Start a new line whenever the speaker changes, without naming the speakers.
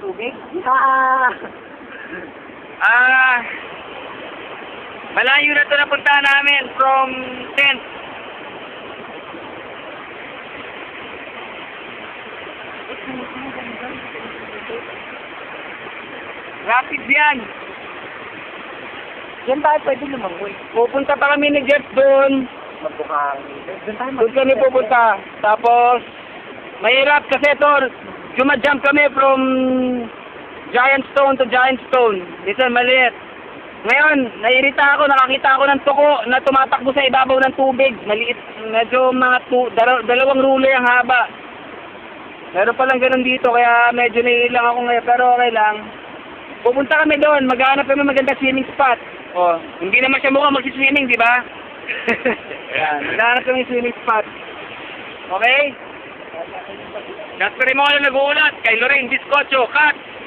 tubig? Ah!
Ah, malayo na ito napunta namin from tent. Rapid yan.
Diyan tayo pwede lumangoy.
Pupunta pa kami ni Jeff doon.
Tayo
Doon kami pupunta. Tapos, mahirap kasi ito, jumajump kami from giant stone to giant stone. Dito, maliit. Ngayon, nairita ako, nakakita ako ng tuko na tumatakbo sa ibabaw ng tubig. Maliit, medyo mga tu, dalaw, dalawang ruler ang haba. Meron palang ganun dito, kaya medyo naiilang ako ngayon, pero okay lang. Pupunta kami doon, maghanap kami magandang swimming spot. Oh, hindi naman siya mukhang magsiswimming, di ba? Yan, maghanap kami swimming spot. Okay? Jasper mo ka na nag-uulat. Kay Lorraine Biscocho, cut!